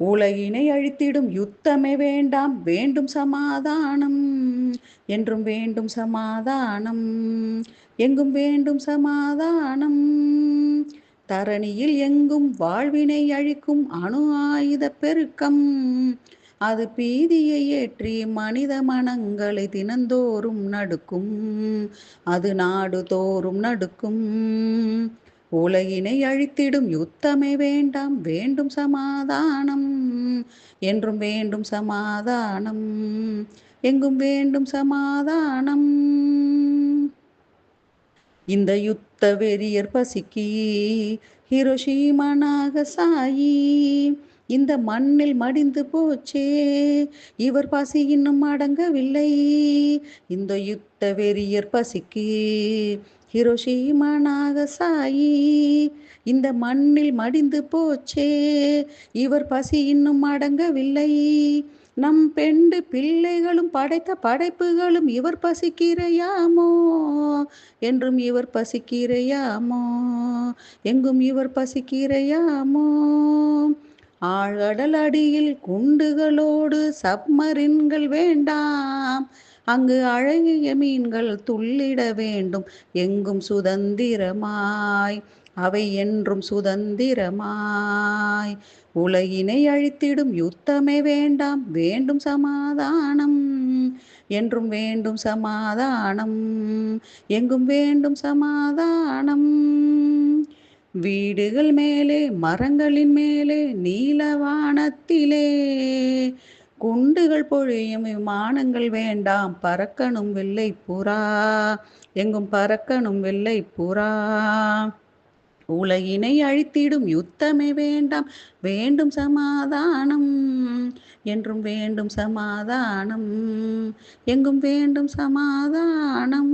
உலகினை அழித்திடும் யுத்தமே வேண்டாம் வேண்டும் சமாதானம். என்றும் வேண்டும் சமாதானம். எங்கும் வேண்டும் சமாதானம். தரணியில் எங்கும் வாழ்வினை அழிக்கும் அணு ஆயுத பெருக்கம். அது பீதியை ஏற்றி மனித மனங்களை தினந்தோறும் நடுக்கும். அது நாடு தோறும் நடுக்கும். உலகினை அழித்திடும் யுத்தமே வேண்டாம் வேண்டும் சமாதானம். என்றும் வேண்டும் சமாதானம். எங்கும் வேண்டும் சமாதானம். இந்த யுத்த வெறியர் பசிக்கு ஹிரோஷிமா நாகசாயி. இந்த மண்ணில் மடிந்து போச்சே. இவர் பசி இன்னும் அடங்கவில்லை. இந்த யுத்த வெறியர் பசிக்கு ஹிரோஷிமா நாகசாயி இந்த மண்ணில் மடிந்து போச்சே. இவர் பசி இன்னும் அடங்கவில்லை. நம் பெண்டு பிள்ளைகளும் படைத்த படைப்புகளும் இவர் பசிக்கிறையாமோ? என்றும் இவர் பசிக்கிறையாமோ? எங்கும் இவர் பசிக்கிறையாமோ? ஆழ்கடல் அடியில் குண்டுகளோடு சப்மரின்கள் வேண்டாம். அங்கு அழகிய மீன்கள் துள்ளிட வேண்டும். எங்கும் சுதந்திரமாய் அவை என்றும் சுதந்திரமாய். உலகினை அழித்திடும் யுத்தமே வேண்டாம் வேண்டும் சமாதானம். என்றும் வேண்டும் சமாதானம். எங்கும் வேண்டும் சமாதானம். வீடுகள் மேலே மரங்களின் மேலே நீலவானத்திலே. குண்டுகள் பொழியும் விமானங்கள் வேண்டாம் பறக்கணும் வெள்ளை புறா எங்கும் பறக்கணும் வெள்ளை புறா. உலகினை அழித்திடும் யுத்தமே வேண்டாம் வேண்டும் சமாதானம் என்றும் வேண்டும் சமாதானம் எங்கும் வேண்டும் சமாதானம்.